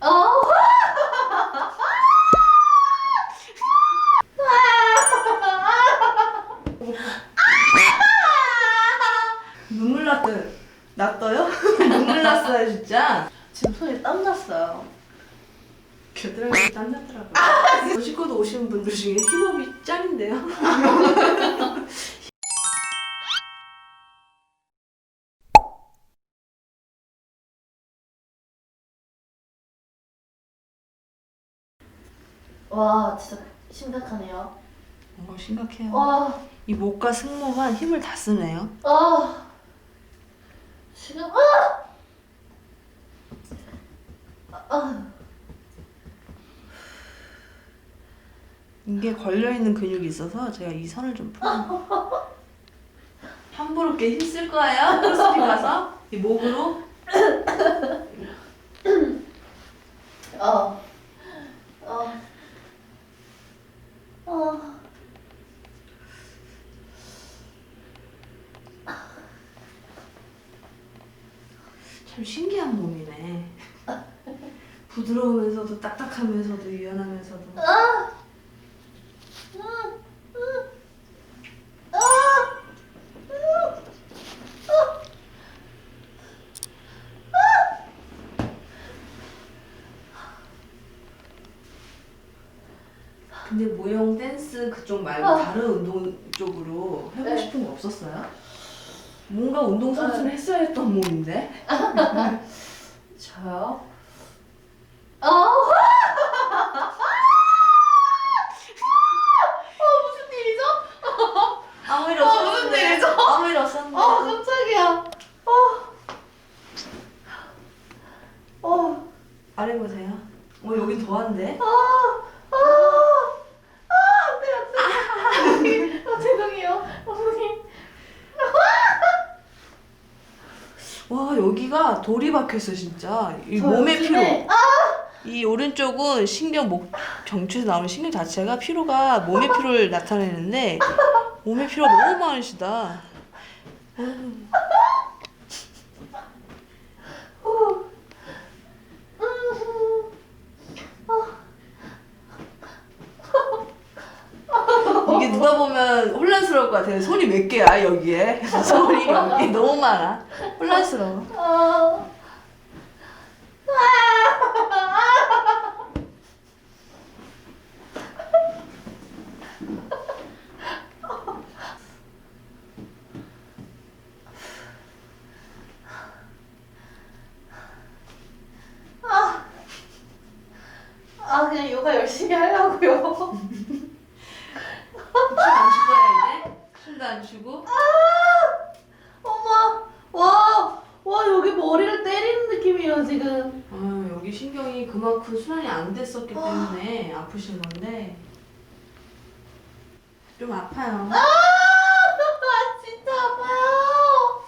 어. 눈물 났어요. 났어요? 눈물 났어요 진짜. 지금 손에 땀 났어요. 겨드랑이 땀 났더라고요. 도시코도 오시는 분들 중에 힙업이 짱인데요. 와 진짜 심각하네요. 어, 심각해요. 와, 이 목과 승모만 힘을 다 쓰네요. 아 지금 아, 아, 이게 걸려 있는 근육이 있어서 제가 이 선을 좀 풀어. 함부로 이렇게 힘쓸 거예요? 크로스핏 가서 이 목으로 어, 어, 어. 참 신기한 몸이네. 부드러우면서도 딱딱하면서도 유연하면서도. 아! 근데 모형 댄스 그쪽 말고 아. 다른 운동 쪽으로 해보고 네. 싶은 거 없었어요? 뭔가 운동 선수는 했어야 했던 몸인데. 저요? 아! 어, 무슨 일이죠? 아무 일 어, 없었는데. 무슨 일이죠? 아무 일 없었는데. 어, 깜짝이야. 어, 어, 아래 보세요. 어 여긴 더한데. 아, 아, 아, 안 돼, 안 돼. 아, 죄송해요, 선생님. 와 여기가 돌이 박혔어 진짜. 이저 몸의 피로. 아! 이 오른쪽은 신경 목 경추에서 나오는 신경 자체가 피로가 몸의 피로를 나타내는데 몸의 피로가 너무 많으시다. 이게 누가 보면 혼란스러울 것 같아요. 손이 몇 개야 여기에? 손이 여기 너무 많아. 혼란스러워. 아. 아. 아, 그냥 요가 열심히 하려고요. 숨 안 쉬어야 이제? 숨도 안 쉬고. 어머, 와, 와, 여기 머리를 때리는 느낌이에요, 지금. 아, 여기 신경이 그만큼 순환이 안 됐었기 아. 때문에 아프신 건데 좀 아파요. 아, 진짜 아파요.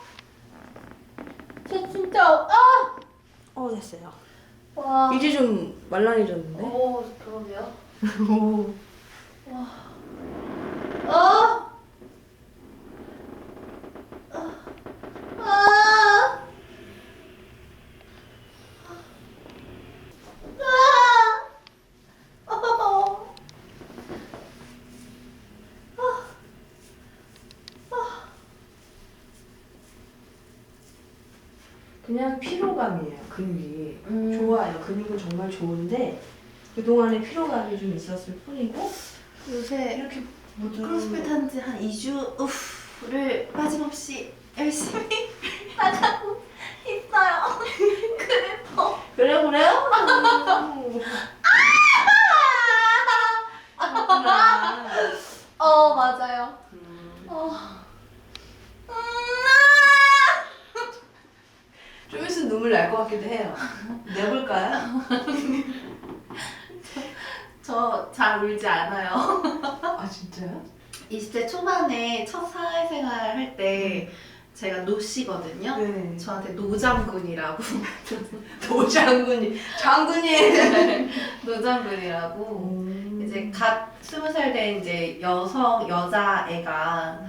저 진짜, 아! 어 됐어요. 와. 이제 좀 말랑해졌는데. 오, 그러게요. 오. 아! 아! 아! 아! 어. 그냥 피로감이에요. 근육이 음. 좋아요. 근육은 정말 좋은데 그 동안에 피로감이 좀 있었을 뿐이고 요새 이렇게 모두 크로스핏 한 지 한 2주를 빠짐없이 열심히 나가고 있어요. 그래서 그래 그래요? 음. 그렇구나. 어 맞아요. 음. 어. 좀 있으면 눈물 날 것 같기도 해요. 내볼까요? 저 잘 울지 않아요. 아 진짜요? 20대 초반에 첫 사회생활 할 때 제가 노씨거든요. 네. 저한테 노장군이라고 도장군이 장군이. 노장군이라고 음. 이제 갓 스무 살 된 이제 여성 여자 애가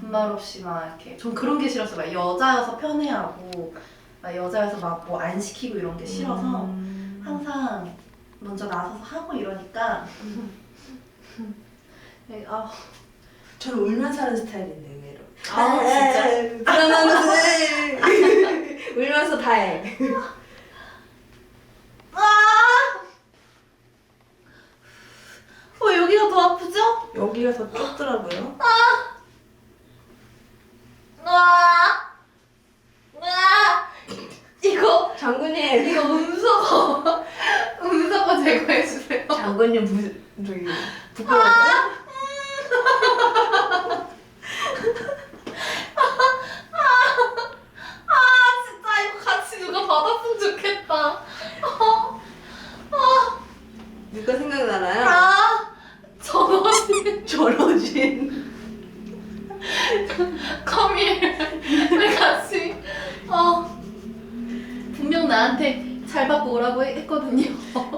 군말 없이 막 이렇게 전 그런 게 싫었어요. 막 여자여서 편애하고 막 여자여서 막 뭐 안 시키고 이런 게 싫어서 음. 항상 먼저 나서서 하고 이러니까 네, 아, 저는 울면서 하는 스타일인데 의외로. 아, 진짜? 그러면서 울면서 다해. 아! 어 여기가 더 아프죠? 여기가 더 좁더라고요. 와, 와, 이거 장군님. 이거 음소거 음소거 제거해 주세요. 장군님 부, 저기 부끄러워요? 아 진짜 이거 같이 누가 받았으면 좋겠다. 누가 생각나나요? 아 전원이 전호진. 커밀 우리 같이 어 분명 나한테 잘 받고 오라고 했거든요.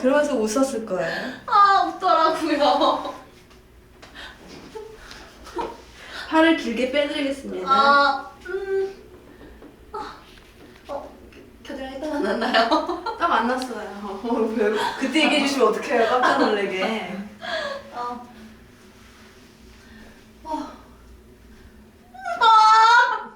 그러면서 웃었을 거예요. 아 웃더라고요. 팔을 길게 빼드리겠습니다. 아 음. 아, 어 교장 이따 만났나요? 딱 만났어요. 어, 왜- 그때 얘기해 주시면 어떡해요. 깜짝 놀래게. 어. 어. 아!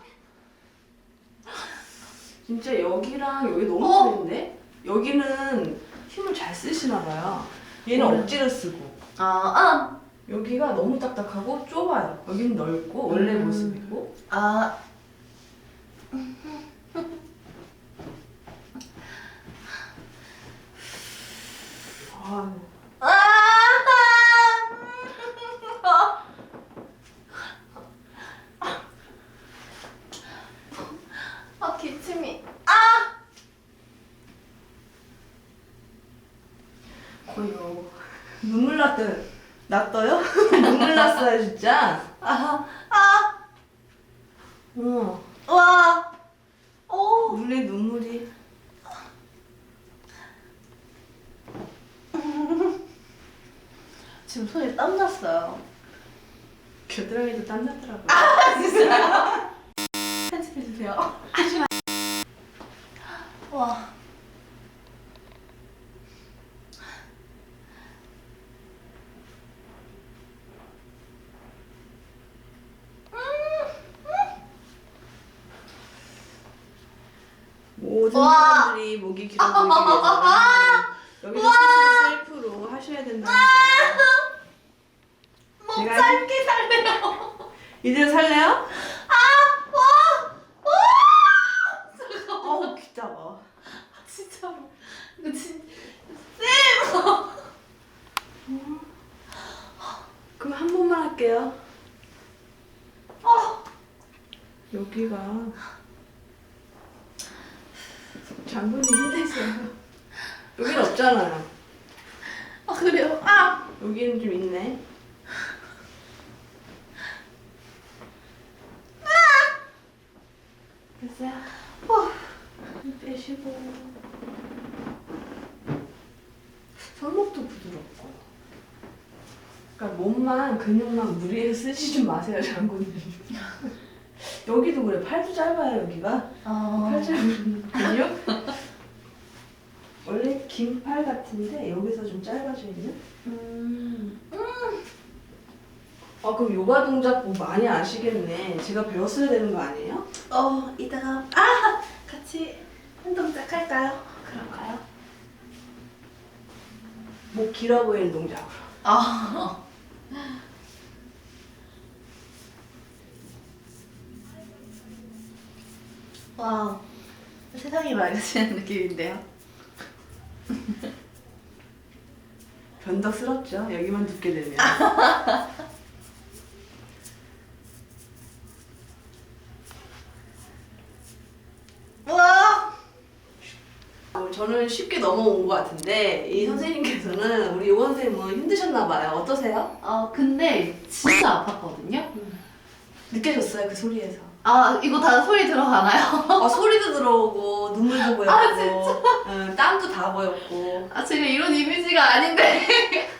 진짜 여기랑 여기 너무 어. 틀린데? 여기는 힘을 잘 쓰시나 봐요. 얘는 음. 억지로 쓰고 아, 아, 여기가 너무 딱딱하고 좁아요. 여기는 넓고 원래 음. 모습이고 아, 아, 아, 아, 기침이. 아, 거요. 눈물 났어요. 났어요? 났어요 진짜. 아, 아, 어. 와, 오, 눈에 눈물이. 지금 손에 땀 났어요. 겨드랑이도 땀 났더라고요. 아, 진짜요? 편집해주세요. 하지 마. 와. 모든 와. 목이 길어 보이기 위해서는 여기서 스스로 셀프로 하셔야. 목 제가 짧게 살래요. 이대로 살래요? 아, 와, 와. 어우 귀 작아. 진짜로. 이거 진. 그럼 한 번만 할게요. 어. 여기가 장군이 힘드세요. 여기는 없잖아요. 아 그래요. 아. 여기는 좀 있네. 됐어요. 힘 빼시고 손목도 부드럽고. 그러니까 몸만 근육만 무리해서 쓰시지 마세요, 장군님. 여기도 그래. 팔도 짧아요, 여기가. 어. 팔 짧은 근육. 원래 긴 팔 같은데 여기서 좀 짧아져 있는? 음. 아 그럼 요가 동작 뭐 많이 아시겠네. 제가 배웠어야 되는 거 아니에요? 어 이따가 아 같이 한 동작 할까요? 그럴까요? 목 길어 보이는 동작으로. 아. 와 세상이 맑아지는 느낌인데요. 변덕스럽죠. 여기만 눕게 되면. 와. 어, 저는 쉽게 넘어온 것 같은데 이 선생님께서는 우리 요가 선생님은 힘드셨나 봐요. 어떠세요? 어 근데 진짜 아팠거든요. 느껴졌어요 그 소리에서. 아 이거 다 소리 들어가나요? 아 소리도 들어오고 눈물도 보였고, 아, 진짜? 응, 땀도 다 보였고 아 제가 이런 이미지가 아닌데.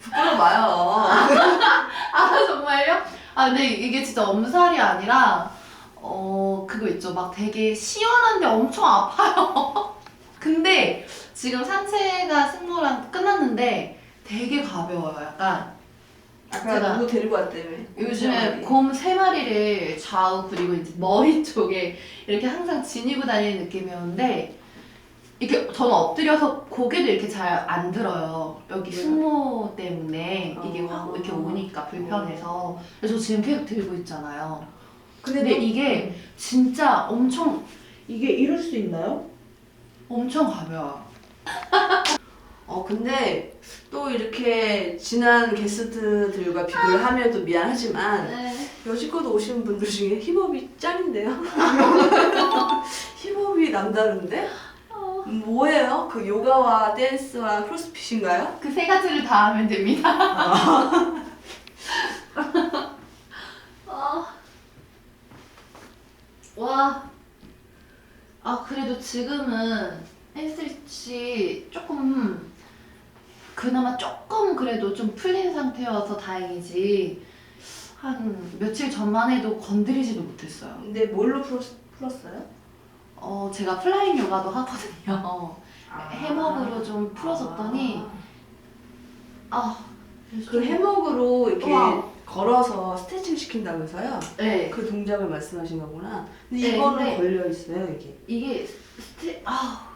부끄러워요. 아 정말요? 아 근데 이게 진짜 엄살이 아니라 어 그거 있죠 막 되게 시원한데 엄청 아파요 근데 지금 산책가 승모랑 끝났는데 되게 가벼워요. 약간 아까 제가 누구 데리고 왔다며. 요즘에 곰 세 마리를 좌우 그리고 이제 머리 쪽에 이렇게 항상 지니고 다니는 느낌이었는데 이렇게 저는 엎드려서 고개도 이렇게 잘 안 들어요. 여기 왜요? 승모 때문에 이게 어. 확 이렇게 오니까 불편해서 그래서 저 지금 계속 들고 있잖아요. 근데, 근데 또- 이게 진짜 엄청 이게 이럴 수 있나요? 엄청 가벼워. 어 근데 또 이렇게 지난 게스트들과 비교를 하면 또 미안하지만 네. 여지껏 오신 분들 중에 힙업이 짱인데요. 힙업이 남다른데? 뭐예요? 그 요가와 댄스와 크로스핏인가요? 그세 가지를 다 하면 됩니다. 아. 와. 아, 그래도 지금은 헬스치 조금, 그나마 조금 그래도 좀 풀린 상태여서 다행이지. 한 며칠 전만 해도 건드리지도 못했어요. 근데 뭘로 풀었, 풀었어요? 어, 제가 플라잉 요가도 하거든요. 해먹으로 좀 풀어줬더니, 아. 그 해먹으로 이렇게 우와. 걸어서 스트레칭 시킨다면서요? 네. 그 동작을 말씀하신 거구나. 근데 네, 이거는 근데- 걸려 있어요 이게. 이게 스트 아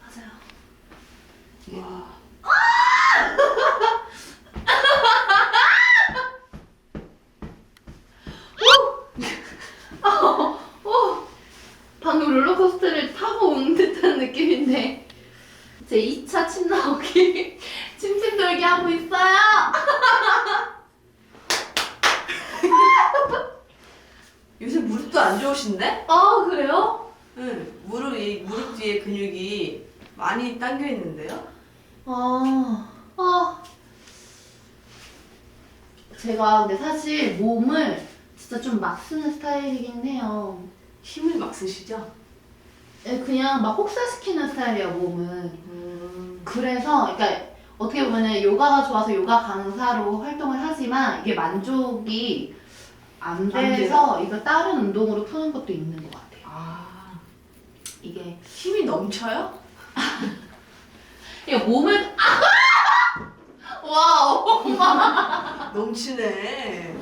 맞아요. 이게 와. 방금 롤러코스터를 타고 온 듯한 느낌인데 제 2차 침 나오기 침침 돌기 하고 있어요. 요새 무릎도 안 좋으신데? 아 그래요? 응. 무릎 이 무릎 뒤에 근육이 많이 당겨 있는데요? 아, 아. 제가 근데 사실 몸을 진짜 좀 막 쓰는 스타일이긴 해요. 힘을 막 쓰시죠? 예, 그냥 막 혹사시키는 스타일이에요 몸은. 음. 그래서 그러니까 어떻게 보면은 요가가 좋아서 요가 강사로 활동을 하지만 이게 만족이 안 안 돼서 이거 다른 운동으로 푸는 것도 있는 것 같아요. 아. 이게 힘이 넘쳐요? 이 몸을 아! 와 엄마 넘치네.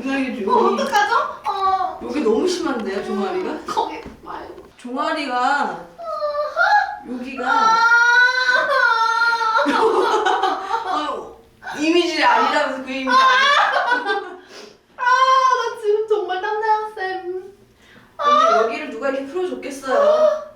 이상해 지금. 어, 어떡하죠? 어 여기 너무 심한데요 종아리가? 음, 거기 말고 종아리가 여기가 아. 아, 이미지 아니라면서 그 이미지 아니. 아, 나 지금 정말 땀나요 쌤 근데 여기를 누가 이렇게 풀어줬겠어요?